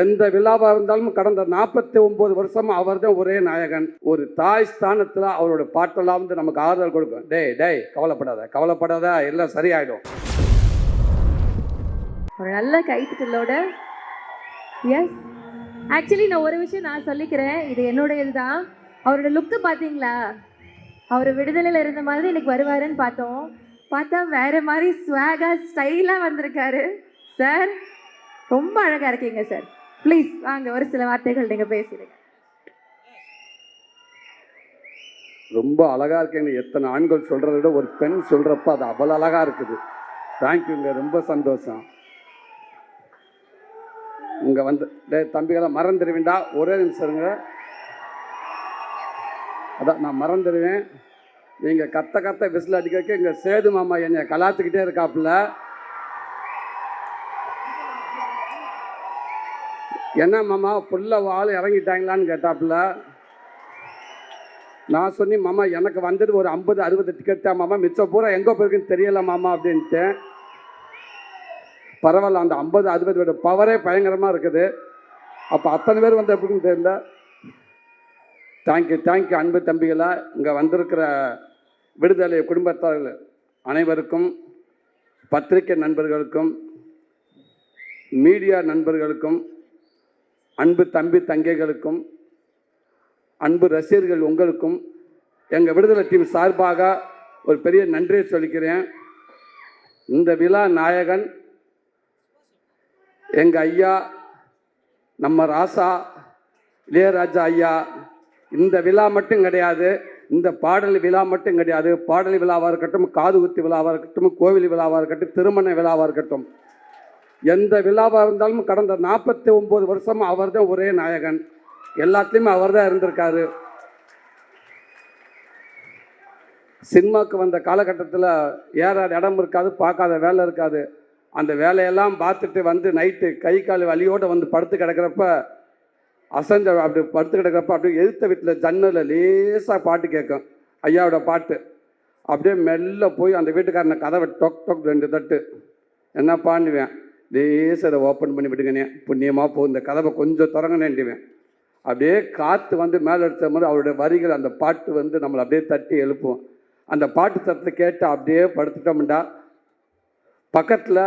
எந்த விழாவாக இருந்தாலும் கடந்த நாற்பத்தி ஒன்பது வருஷமா அவர் தான் ஒரே நாயகன். ஒரு தாய் ஸ்தானத்தில் அவரோட பாட்டெல்லாம் வந்து நமக்கு ஆறுதல் கொடுக்கும். டேய் டேய் கவலைப்படாத கவலைப்படாத எல்லாம் சரியாயிடும். ஒரு நல்ல கைத்தட்டலோட எஸ் ஆக்சுவலி நான் ஒரு விஷயம் நான் சொல்லிக்கிறேன். இது என்னோட இதுதான் அவரோட லுக்கு பார்த்தீங்களா அவர் விடுதலையில் இருந்த மாதிரி இன்னைக்கு வருவாருன்னு பார்த்தோம். பார்த்தா வேற மாதிரி ஸ்வாகா ஸ்டைலாக வந்திருக்காரு. சார் ரொம்ப அழகாக இருக்கீங்க சார் ப்ளீஸ் வாங்க ஒரு சில வார்த்தைகள் நீங்கள் பேசிடுங்க. ரொம்ப அழகாக இருக்கேன்னு எத்தனை ஆண்கள் சொல்கிறத விட ஒரு பெண் சொல்கிறப்ப அது அவ்வளோ அழகாக இருக்குது. தேங்க்யூங்க ரொம்ப சந்தோஷம். இங்கே வந்து டே தம்பிகளை மறந்துடுவீண்டா ஒரே நிமிஷங்க அதான் நான் மறந்துடுவேன் நீங்கள் கத்த கத்த விசில் அடிக்க இங்கே சேது மாமா என்னை கலாத்துக்கிட்டே இருக்காப்புல. என்ன மாமா புள்ள வாள் இறங்கிட்டாங்களான்னு கேட்டாப்புல. நான் சொன்னேன் மாமா எனக்கு வந்தது ஒரு ஐம்பது அறுபது டிக்கெட் தான் மாமா. மிச்சம் பூரா எங்கே போயிருக்குன்னு தெரியல மாமா அப்படின்ட்டு. பரவாயில்ல அந்த ஐம்பது அறுபது பவரே பயங்கரமாக இருக்குது. அப்போ அத்தனை பேர் வந்து எப்படின்னு தெரியல. தேங்க்யூ தேங்க்யூ அன்பு தம்பிகளா. இங்கே வந்திருக்கிற விடுதலை குடும்பத்தார்கள் அனைவருக்கும் பத்திரிகை நண்பர்களுக்கும் மீடியா நண்பர்களுக்கும் அன்பு தம்பி தங்கைகளுக்கும் அன்பு ரசிகர்கள் உங்களுக்கும் எங்கள் விடுதலை டீம் சார்பாக ஒரு பெரிய நன்றியை சொல்லிக்கிறேன். இந்த விழா நாயகன் எங்கள் ஐயா நம்ம ராசா இளையராஜா ஐயா இந்த விழா மட்டும் கிடையாது இந்த பாடல் விழா மட்டும் கிடையாது பாடல் விழாவாக இருக்கட்டும் காது குத்தி விழாவாக இருக்கட்டும் கோவில் விழாவாக இருக்கட்டும் திருமண விழாவாக இருக்கட்டும் எந்த விழாவாக இருந்தாலும் கடந்த நாற்பத்தி ஒம்பது வருஷமாக அவர் தான் ஒரே நாயகன். எல்லாத்துலேயுமே அவர் தான் இருந்திருக்காரு. சினிமாவுக்கு வந்த காலகட்டத்தில் ஏற இடம் இருக்காது பார்க்காத வேலை இருக்காது. அந்த வேலையெல்லாம் பார்த்துட்டு வந்து நைட்டு கை கால் வலியோடு வந்து படுத்து கிடக்கிறப்ப அசஞ்ச அப்படி படுத்து கிடக்கிறப்ப அப்படியே எதிர்த்த வீட்டில் ஜன்னலில் லேசாக பாட்டு கேட்கும் ஐயாவோட பாட்டு. அப்படியே மெல்ல போய் அந்த வீட்டுக்காரனை கதவை டொக் டொக் ரெண்டு தட்டு. என்ன பண்ணுவேன் லேசாக அதை ஓப்பன் பண்ணி விடுங்கண்ணே புண்ணியமாக போகும் இந்த கதவை கொஞ்சம் திறங்கண்ணேன்டுவேன் அப்படியே காற்று வந்து மேலே எடுத்த மாதிரி அவருடைய வரிகள் அந்த பாட்டு வந்து நம்மளை அப்படியே தட்டி எழுப்பும். அந்த பாட்டு சத்தத்தை கேட்டு அப்படியே படுத்துட்டோம்டா. பக்கத்தில்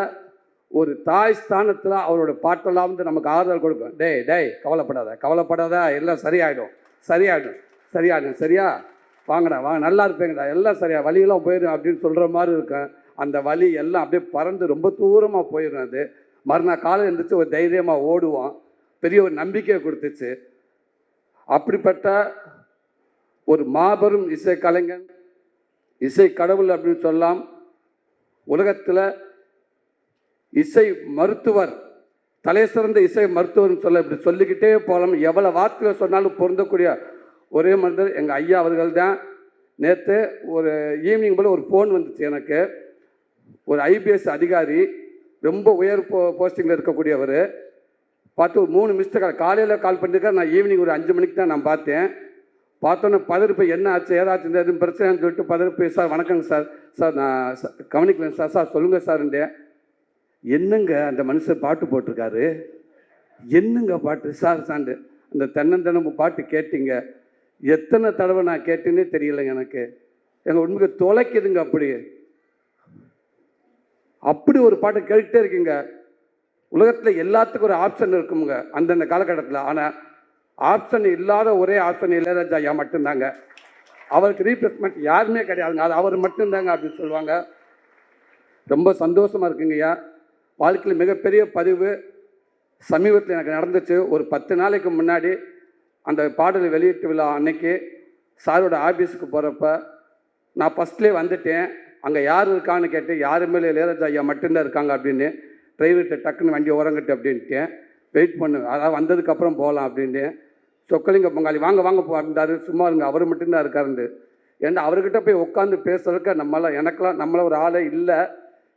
ஒரு தாய் ஸ்தானத்தில் அவரோட பாட்டெல்லாம் வந்து நமக்கு ஆறுதல் கொடுக்கும். டேய் டேய் கவலைப்படாத கவலைப்படாத எல்லாம் சரியாயிடும். சரியாயிடும். சரியாயிடும். சரியா? வாங்கடா வாங்க நல்லா இருப்பேங்கடா. எல்லாம் சரியா? வழியெல்லாம் போயிடும் அப்படின்னு சொல்கிற மாதிரி இருக்கும். அந்த வலி எல்லாம் அப்படியே பறந்து ரொம்ப தூரமாக போயிடும் அது. மறுநாள் காலை எழுந்திரிச்சு ஒரு தைரியமாக ஓடுவோம். பெரிய ஒரு நம்பிக்கையை கொடுத்துச்சு. அப்படிப்பட்ட ஒரு மாபெரும் இசை கலைஞன் இசை கடவுள் அப்படின்னு சொல்லலாம் உலகத்தில் இசை மருத்துவர் தலை சிறந்த இசை மருத்துவர்னு சொல்ல இப்படி சொல்லிக்கிட்டே போகலாம் எவ்வளோ வார்த்தைகள் சொன்னாலும் பொருந்தக்கூடிய ஒரே மனிதர் எங்கள் ஐயா அவர்கள் தான் நேற்று ஒரு ஈவினிங் போல் ஒரு ஃபோன் வந்துச்சு எனக்கு. ஒரு ஐபிஎஸ் அதிகாரி ரொம்ப உயர் போ போஸ்டிங்கில் இருக்கக்கூடியவர். பார்த்து ஒரு மூணு மிஸ்டர் கால் காலையில் கால் பண்ணியிருக்காரு நான் ஈவினிங் ஒரு அஞ்சு மணிக்கு தான் நான் பார்த்தேன். பார்த்தோன்னே பதறிப்பு என்ன ஆச்சு ஏதாச்சும் எதுவும் பிரச்சனைன்னு சொல்லிட்டு பதறிப்பு. சார் வணக்கங்க சார். சார் நான் ச- சார். சார் சொல்லுங்கள் சார்ன்றேன் என்னங்க அந்த மனுஷன் பாட்டு போட்டிருக்காரு? என்னங்க பாட்டு? சார் சாண்டு அந்த தென்னந்தனம்பு பாட்டு கேட்டீங்க. எத்தனை தடவை நான் கேட்டேன்னே தெரியலைங்க எனக்கு. எங்கள் உண்மைக்கு தொலைக்குதுங்க அப்படி. அப்படி ஒரு பாட்டு கேட்டுட்டே இருக்கீங்க. உலகத்தில் எல்லாத்துக்கும் ஒரு ஆப்ஷன் இருக்குங்க அந்தந்த காலகட்டத்தில். ஆனால் ஆப்ஷன் இல்லாத ஒரே ஆப்ஷன் இளையராஜா ஐயா மட்டும்தாங்க. அவருக்கு ரீப்ளேஸ்மெண்ட் யாருமே கிடையாதுங்க அது அவர் மட்டும்தாங்க அப்படின்னு சொல்லுவாங்க. ரொம்ப சந்தோஷமாக இருக்குங்கய்யா வாழ்க்கையில் மிகப்பெரிய பதிவு. சமீபத்தில் எனக்கு நடந்துச்சு. ஒரு பத்து நாளைக்கு முன்னாடி அந்த பாடல் வெளியீட்டு விழா அன்னைக்கு சாரோட ஆஃபீஸுக்கு போகிறப்ப நான் ஃபஸ்ட்லேயே வந்துட்டேன். அங்கே யார் இருக்கான்னு கேட்டு யாருமே இல்லை இளையராஜா ஐயா மட்டும்தான் இருக்காங்க அப்படின்னு டிரைவர்கிட்ட டக்குன்னு வண்டி உரங்கட்டு அப்படின்ட்டு வெயிட் பண்ணு. அதாவது வந்ததுக்கப்புறம் போகலாம் அப்படின்னு சொக்கலிங்க பொங்காளி வாங்க வாங்க போ சும்மா இருங்க அவர் மட்டும்தான் இருக்காருண்டு ஏன்னா அவர்கிட்ட போய் உட்காந்து பேசுறதுக்கு நம்மளாம் எனக்கெல்லாம் நம்மள ஒரு ஆளே இல்லை.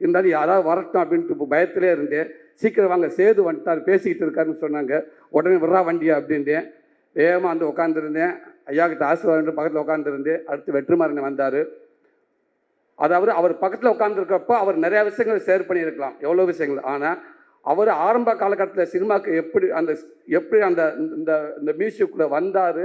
இருந்தாலும் யாராவது வரட்டும் அப்படின்ட்டு பயத்திலே இருந்தேன் சீக்கிரம் வாங்க சேது வந்துட்டார் பேசிக்கிட்டு இருக்காருன்னு சொன்னாங்க. உடனே விட்றா வண்டியா அப்படின்ட்டு. வேகமாக வந்து உட்காந்துருந்தேன் ஐயா கிட்ட ஆசீர்வாதம் பக்கத்தில் உட்காந்துருந்தேன் அடுத்து வெற்றிமாறன் வந்தார். அதாவது அவர் பக்கத்தில் உட்காந்துருக்கப்போ அவர் நிறையா விஷயங்கள் ஷேர் பண்ணியிருக்கலாம். எவ்வளோ விஷயங்கள்? ஆனால் அவர் ஆரம்ப காலகட்டத்தில் சினிமாவுக்கு எப்படி அந்த எப்படி அந்த இந்த இந்த மியூசிக்குள்ளே வந்தார்?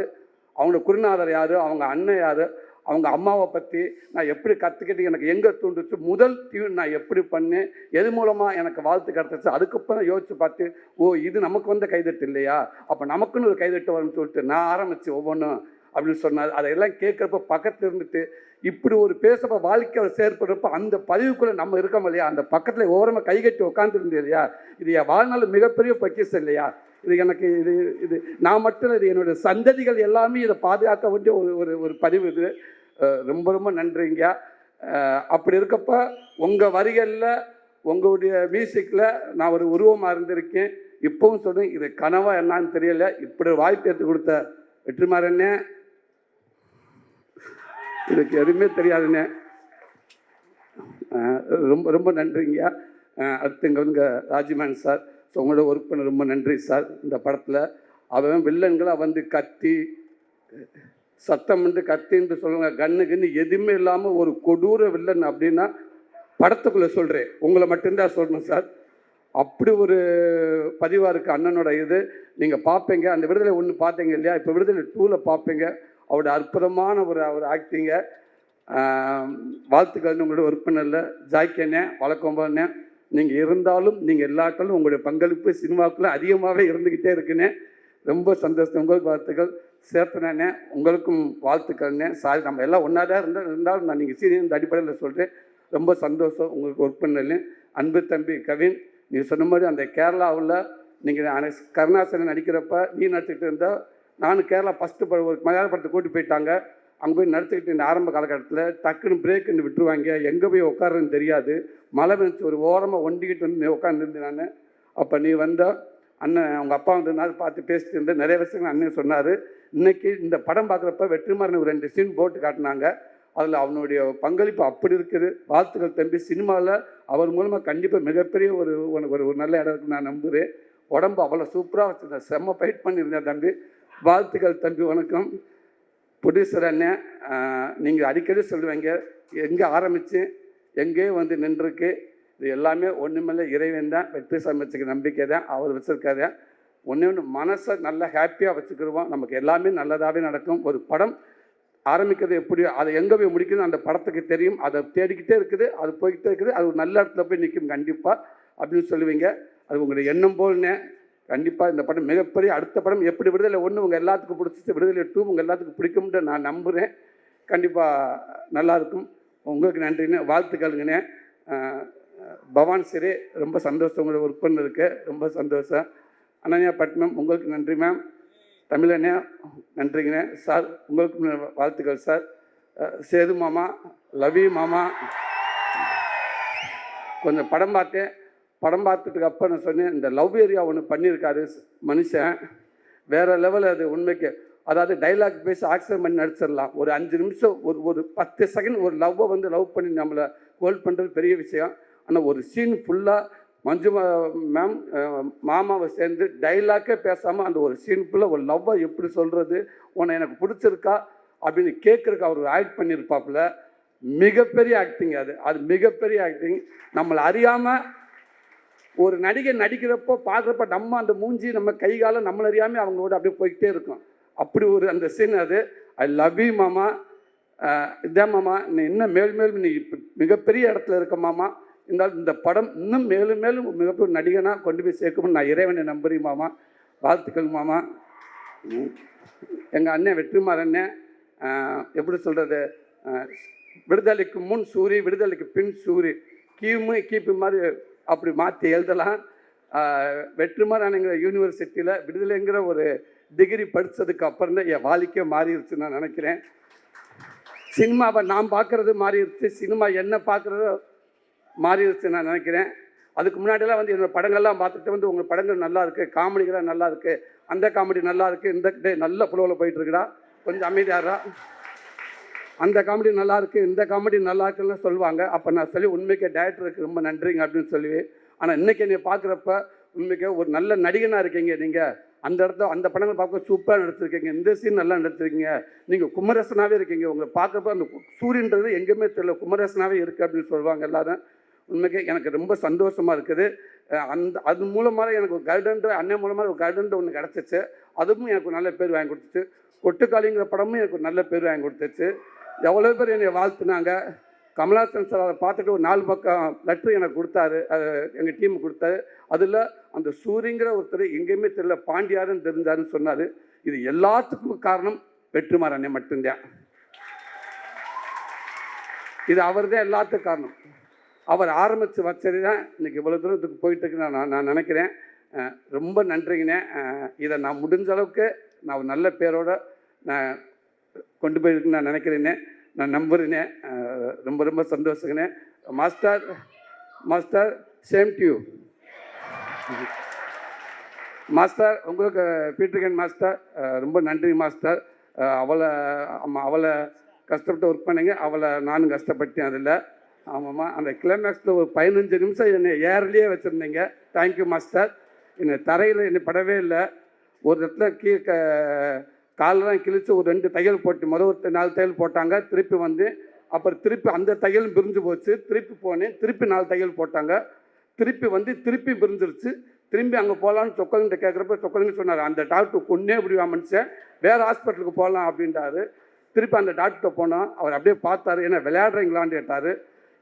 அவங்களோட குருநாதர் யார்? அவங்க அண்ணன் யார்? அவங்க அம்மாவை பற்றி நான் எப்படி கற்றுக்கிட்டு எனக்கு எங்கே தூண்டுச்சு முதல் டியூன் நான் எப்படி பண்ணேன்? எது மூலமாக எனக்கு வாழ்த்து கிடச்சிச்சு? அதுக்கப்புறம் யோசிச்சு பார்த்து ஓ இது நமக்கு வந்த கைதட்டு இல்லையா? அப்போ நமக்குன்னு ஒரு கைதட்டு வரும்னு சொல்லிட்டு நான் ஆரம்பித்து ஒவ்வொன்றும் அப்படின்னு சொன்னார். அதையெல்லாம் கேட்குறப்ப பக்கத்தில் இருந்துட்டு இப்படி ஒரு பேசப்ப வாழ்க்கை செயற்படுறப்ப அந்த பதிவுக்குள்ளே நம்ம இருக்கோம் இல்லையா? அந்த பக்கத்தில் ஓரமாக கைகட்டி உட்காந்துருந்தது இல்லையா? இது என் வாழ்நாள் மிகப்பெரிய பொக்கிஷம் இல்லையா? இது எனக்கு இது இது நான் மட்டும் இது என்னுடைய சந்ததிகள் எல்லாமே இதை பாதுகாக்க வேண்டிய ஒரு ஒரு ஒரு பதிவு இது. ரொம்ப ரொம்ப நன்றிங்க. அப்படி இருக்கப்ப உங்கள் வரிகளில் உங்களுடைய மியூசிக்கில் நான் ஒரு உருவமாக இருந்திருக்கேன். இப்பவும் சொல்லுங்கள் இது கனவா என்னன்னு தெரியல. இப்படி வாய்ப்பு எடுத்து கொடுத்த வெற்றிமாறண்ணே எனக்கு எதுவுமே தெரியாதுண்ணே ரொம்ப ரொம்ப நன்றிங்க. அஹ் அடுத்து இங்கே வந்து சார். ஸோ உங்களோட ஒர்க் பண்ண ரொம்ப நன்றி சார் இந்த படத்தில். அவன் வில்லன்களாக வந்து கத்தி சத்தம் வந்து கத்தின்னு சொல்லுவாங்க. கண்ணு கண்ணு எதுவுமே இல்லாமல் ஒரு கொடூர வில்லன் அப்படின்னா படத்துக்குள்ளே சொல்கிறேன் உங்களை மட்டும்தான் சொல்லணும் சார். அப்படி ஒரு பதிவாக இருக்குது அண்ணனோட இது. நீங்கள் பார்ப்பீங்க அந்த விடுதலை ஒன்று பார்த்தீங்க இல்லையா? இப்போ விடுதலை டூவில் பார்ப்பீங்க அவருடைய அற்புதமான ஒரு ஒரு ஆக்டிங்க வாழ்த்துக்கள் உங்களுடைய உறுப்பினரில். ஜாய்க்கண்ணே வழக்கம்பண்ணே நீங்கள் இருந்தாலும் நீங்கள் எல்லாக்களும் உங்களுடைய பங்களிப்பு சினிமாவுக்குள்ளே அதிகமாகவே இருந்துக்கிட்டே இருக்குண்ணே ரொம்ப சந்தோஷம். உங்களுக்கு வாழ்த்துக்கள். சேர்த்தனே உங்களுக்கும் வாழ்த்துக்கள்ண்ணே சாரி நம்ம எல்லாம் ஒன்றா தான் இருந்தால் இருந்தாலும் நான் நீங்கள் சீனியர் அடிப்படையில் சொல்கிறேன் ரொம்ப சந்தோஷம் உங்களுக்கு ஒர்க் அன்பு தம்பி கவின் நீ சொன்ன மாதிரி அந்த கேரளாவில் நீங்கள் கருணாசனன் நடிக்கிறப்ப நீ நடிச்சுக்கிட்டு இருந்தால் நானும் கேரளா ஃபஸ்ட்டு படம் ஒரு மலையாள படத்தை கூட்டி போயிட்டாங்க. அங்கே போய் நடத்திக்கிட்டு இந்த ஆரம்ப காலகட்டத்தில் டக்குன்னு பிரேக்குன்னு விட்டுருவாங்க. எங்கே போய் உட்காருன்னு தெரியாது. மழை பெஞ்சு ஒரு ஓரமாக ஒண்டிக்கிட்டு வந்து உட்காந்துருந்து நான். அப்போ நீ வந்த அண்ணன் அவங்க அப்பா வந்ததுனால பார்த்து பேசிட்டு இருந்த நிறைய விஷயங்கள் அண்ணன் சொன்னார். இன்னைக்கு இந்த படம் பார்க்குறப்ப வெற்றிமாறன் ஒரு ரெண்டு சீன் போட்டு காட்டினாங்க. அதில் அவனுடைய பங்களிப்பு அப்படி இருக்குது. வாழ்த்துக்கள் தம்பி. சினிமாவில் அவர் மூலமாக கண்டிப்பாக மிகப்பெரிய ஒரு உனக்கு ஒரு ஒரு நல்ல இடம் இருக்குன்னு நான் நம்புகிறேன் உடம்பு அவ்வளோ சூப்பராக வச்சுருந்தேன் செம்ம ஃபைட் பண்ணியிருந்தேன் தம்பி. வாழ்த்துக்கள் தம்பி வணக்கம். ப்ரொடியூசர் அண்ணன் நீங்கள் அடிக்கடி சொல்லுவீங்க எங்கே ஆரம்பித்து எங்கேயோ வந்து நின்றுருக்கு இது எல்லாமே ஒன்றுமில்ல இறைவன் தான் வெற்றி சமைச்சுக்கு நம்பிக்கை தான் அவர் வச்சுருக்காரு. ஒன்று ஒன்று மனசை நல்லா ஹாப்பியாக வச்சுக்கிடுவோம் நமக்கு எல்லாமே நல்லதாகவே நடக்கும். ஒரு படம் ஆரம்பிக்கிறது எப்படி அதை எங்கே போய் முடிக்கணும் அந்த படத்துக்கு தெரியும் அதை தேடிக்கிட்டே இருக்குது அது போய்கிட்டே இருக்குது அது ஒரு நல்ல இடத்துல போய் நிற்கும் கண்டிப்பாக அப்படின்னு சொல்லுவீங்க. அது உங்களுடைய எண்ணம் போல்னே கண்டிப்பாக இந்த படம் மிகப்பெரிய அடுத்த படம் எப்படி விடுதலை? ஒன்று உங்கள் எல்லாத்துக்கும் பிடிச்சிச்சு. விடுதலை டூ உங்கள் எல்லாத்துக்கும் பிடிக்கும்ன்ற நான் நம்புகிறேன் கண்டிப்பாக நல்லாயிருக்கும் உங்களுக்கு நன்றிங்கண்ணே வாழ்த்துக்களுங்கண்ணே பவான் சிறே ரொம்ப சந்தோஷம். உங்களோட ஒர்க் பண்ணிருக்கு ரொம்ப சந்தோஷம். அனன்யா பட்னம் உங்களுக்கு நன்றி மேம் தமிழண்ணா நன்றிங்கண்ணே சார் உங்களுக்கு வாழ்த்துக்கள் சார். சேது மாமா லவி மாமா. கொஞ்சம் படம் பார்த்தேன். படம் பார்த்துட்டு அப்புறம் நான் சொன்னேன் இந்த லவ் ஏரியா ஒன்று பண்ணியிருக்காரு மனுஷன். வேறு லெவல் அது உண்மைக்கு. அதாவது டைலாக் பேசி ஆக்சிடென்ட் பண்ணி நடிச்சிடலாம். ஒரு அஞ்சு நிமிஷம் ஒரு ஒரு பத்து செகண்ட் ஒரு லவ்வை வந்து லவ் பண்ணி நம்மளை ஹோல்ட் பண்ணுறது பெரிய விஷயம். ஆனால் ஒரு சீன் ஃபுல்லாக மஞ்சு மேம் மாமாவை சேர்ந்து டைலாக்கே பேசாமல் அந்த ஒரு சீன் ஃபுல்லாக ஒரு லவ்வை எப்படி சொல்கிறது உன்னை எனக்கு பிடிச்சிருக்கா அப்படின்னு கேட்குறக்கு அவர் ஆக்ட் பண்ணியிருப்பாப்புல. மிகப்பெரிய ஆக்டிங் அது. அது மிகப்பெரிய ஆக்டிங் நம்மளை அறியாமல் ஒரு நடிகை நடிக்கிறப்போ பார்க்குறப்ப நம்ம அந்த மூஞ்சி நம்ம கை காலம் நம்மள அறியாமல் அவங்களோட அப்படியே போய்கிட்டே இருக்கும். அப்படி ஒரு அந்த சீன் அது. ஐ லவ் யூ மாமா. இதே இதான் மாமா. நீ இன்னும் மேலும் மேலும் நீ இப்போ மிகப்பெரிய இடத்துல இருக்க மாமா. இருந்தாலும் இந்த படம் இன்னும் மேலும் மேலும் மிகப்பெரிய நடிகனாக கொண்டு போய் சேர்க்கும்னு நான் இறைவனை நம்புறேன் மாமா. வாழ்த்துக்கள் மாமா. எங்கள் அண்ணன் வெற்றிமாறன் அண்ணன் எப்படி சொல்கிறது விடுதலைக்கு முன் சூரி விடுதலைக்கு பின் சூரி. கிமு கிபி மாதிரி அப்படி மாற்றி எழுதலாம். ஆஹ் வெற்றிமாறனுங்கிற யூனிவர்சிட்டியில் விடுதலைங்கிற ஒரு டிகிரி படித்ததுக்கு அப்புறம் தான் என் வாழ்க்கை மாறிடுச்சு நான் நினைக்கிறேன். சினிமாவை நான் பார்க்குறது மாறிடுச்சு. சினிமா என்ன பார்க்குறதோ மாறிடுச்சு நான் நினைக்கிறேன். அதுக்கு முன்னாடியெல்லாம் வந்து என்னோட படங்கள்லாம் பார்த்துட்டு வந்து உங்கள் படங்கள் நல்லா இருக்குது காமெடிகளாக நல்லா இருக்குது அந்த காமெடி நல்லா இருக்குது இந்த டே நல்ல ஃப்ளோவில் போயிட்டுருக்குடா கொஞ்சம் அமைதியாரா அந்த காமெடி நல்லா இருக்குது இந்த காமெடி நல்லா இருக்குன்னு சொல்லுவாங்க. அப்போ நான் சொல்லி உண்மைக்கே டேரக்டருக்கு ரொம்ப நன்றிங்க அப்படின்னு சொல்லி. ஆனால் இன்றைக்கி என்னை பார்க்குறப்ப உண்மைக்கே ஒரு நல்ல நடிகனாக இருக்கீங்க நீங்கள் அந்த இடத்த அந்த படங்கள் பார்க்க சூப்பராக நடிச்சிருக்கீங்க. இந்த சீன் நல்லா நடிச்சிருக்கீங்க. நீங்கள் குமரசனாகவே இருக்கீங்க. உங்களை பார்க்குறப்ப அந்த சூரியன்றது எங்கேயுமே தெரியல. குமரசனாகவே இருக்குது அப்படின்னு சொல்லுவாங்க எல்லாரும். உண்மைக்கு எனக்கு ரொம்ப சந்தோஷமாக இருக்குது. அந்த அது மூலமாக எனக்கு ஒரு கைடன்ற அண்ணன் மூலமாக ஒரு கைடன்ற ஒன்று கிடச்சிச்சு. அதுவும் எனக்கு நல்ல பேர் வாங்கி கொடுத்துச்சு. கொட்டுக்காளிங்கிற படமும் எனக்கு ஒரு நல்ல பேர் வாங்கி கொடுத்துச்சு. எவ்வளோ பேர் என்னை வாழ்த்துனாங்க. கமலாசன் சார் அதை பார்த்துட்டு ஒரு நாலு பக்கம் லெட்ரு எனக்கு கொடுத்தாரு. அது எங்கள் டீம் கொடுத்தாரு. அதில் அந்த சூரியங்கிற ஒருத்தர் எங்கேயுமே தெரியல பாண்டியாருன்னு தெரிஞ்சாருன்னு சொன்னார். இது எல்லாத்துக்கும் காரணம் வெற்றிமாறன் மட்டும்தான். இது அவர் தான் எல்லாத்துக்கும் காரணம். அவர் ஆரம்பித்து வச்சது தான் இன்றைக்கி இவ்வளோ தூரத்துக்கு போயிட்டு இருக்குன்னு நான் நான் நினைக்கிறேன். ரொம்ப நன்றிங்கண்ணே. இதை நான் முடிஞ்ச அளவுக்கு நான் ஒரு நல்ல பேரோட நான் கொண்டு போயிருக்குன்னு நான் நினைக்கிறேனே நான் நம்புகிறேனே ரொம்ப ரொம்ப சந்தோஷங்கண்ணே master master same to you master உங்களுக்கு பீட்டர்கன் மாஸ்டர் ரொம்ப நன்றி மாஸ்டர். அவளை ஆமாம் அவளை கஷ்டப்பட்டு ஒர்க் பண்ணிங்க. அவளை நானும் கஷ்டப்பட்டேன் அதில். ஆமாம்மா அந்த கிளைமேக்ஸில் ஒரு பதினஞ்சு நிமிஷம் என்னை ஏர்லேயே வச்சுருந்தீங்க. Thank you master. என்னை தரையில் என்னை படவே இல்லை. ஒரு இடத்துல கீழே க காலெல்லாம் ஒரு ரெண்டு தையல் போட்டு முதல் ஒரு நாலு தையல் போட்டாங்க. திருப்பி வந்து அப்புறம் திருப்பி அந்த தையலும் பிரிஞ்சு போச்சு. திருப்பி போனேன். திருப்பி நாலு தையல் போட்டாங்க. திருப்பி வந்து திருப்பி பிரிஞ்சிருச்சு. திரும்பி அங்கே போகலான்னு சொக்கலுங்கிட்ட கேட்குறப்ப சொக்கலுங்க சொன்னார் அந்த டாக்டர் கொன்னே முடிவா மனுஷன். வேறு ஹாஸ்பிட்டலுக்கு போகலாம் அப்படின்றாரு. திருப்பி அந்த டாக்டர்கிட்ட போனோம். அவர் அப்படியே பார்த்தாரு. ஏன்னா விளையாடுறீங்களான்னு கேட்டார்.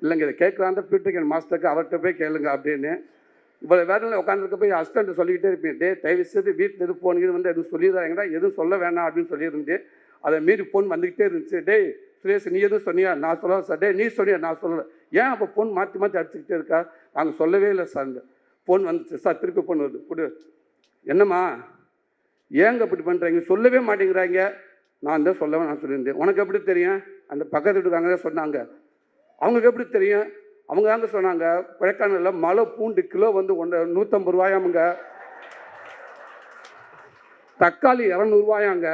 இல்லைங்க இதை கேட்கலான்ற பீட்டர்கன் மாஸ்டருக்கு. அவர்கிட்ட போய் கேளுங்க அப்படின்னு. இவ்வளோ வேலையில் உட்காந்துருக்க போய் ஹஸ்பண்ட் சொல்லிக்கிட்டே இருப்பேன் டே தயவு செய்து வீட்டில் எது ஃபோன் வந்து எதுவும் சொல்லிடுறாங்கடா எதுவும் சொல்ல வேணாம் அப்படின்னு சொல்லியிருந்தேன் அதை மீறி ஃபோன் வந்துக்கிட்டே இருந்துச்சு. டேய் சுரேஷ் நீ எதுவும் சொன்னியா? நான் சொல்லல சார் டேய் நீ சொன்னியா நான் சொல்லலை. ஏன் அப்போ ஃபோன் மாற்றி மாற்றி அடிச்சுக்கிட்டே இருக்கா? நாங்கள் சொல்லவே இல்லை சார் ஃபோன் வந்துச்சு சார் திருப்பி ஃபோன் வருது. கொடு. என்னம்மா? ஏங்க இப்படி பண்ணுறாங்க சொல்லவே மாட்டேங்கிறாங்க. நான் தான் சொல்லவே நான் சொல்லியிருந்தேன். உனக்கு எப்படி தெரியும்? அந்த பக்கத்து வீட்டுக்காரங்க தான் சொன்னாங்க. அவங்களுக்கு எப்படி தெரியும்? அவங்க தாங்க சொன்னாங்க? கொடைக்கானலில் மலை பூண்டு கிலோ வந்து ஒன்று நூற்றம்பது ரூபாயாமுங்க. தக்காளி இரநூறுவாயாங்க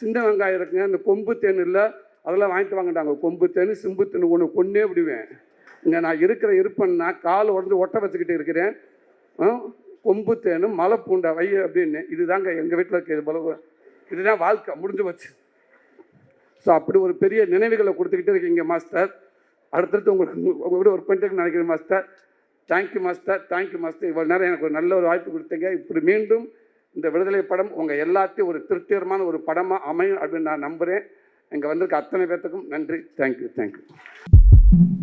சின்ன வெங்காயம் இருக்குங்க இந்த கொம்பு தேன் இல்லை அதெல்லாம் வாங்கிட்டு வாங்கிட்டாங்க கொம்பு தேன் சிம்பு தேன் ஒன்று கொன்னே விடுவேன். இங்கே நான் இருக்கிற இருப்பேன்னா கால் உடஞ்சு ஒட்ட வச்சுக்கிட்டு இருக்கிறேன். கொம்பு தேனும் மலை பூண்டை வை அப்படின்னு. இதுதாங்க எங்கள் வீட்டில் இருக்கிறது போல. இதுதான் வாழ்க்கை முடிஞ்சு போச்சு. ஸோ அப்படி ஒரு பெரிய நினைவுகளை கொடுத்துக்கிட்டே இருக்கீங்க மாஸ்டர். அடுத்தடுத்து உங்களுக்கு உங்க கூட ஒர்க் பண்ணிட்டு நினைக்கிறேன் master thank you master thank you master இவ்வளோ நேரம் எனக்கு ஒரு நல்ல ஒரு வாய்ப்பு கொடுத்தீங்க. இப்படி மீண்டும் இந்த விடுதலை படம் உங்கள் எல்லாத்தையும் ஒரு திருப்திகரமான ஒரு படமாக அமையும் அப்படின்னு நான் நம்புகிறேன் இங்கே வந்திருக்க அத்தனை பேர்த்துக்கும் நன்றி. Thank you thank you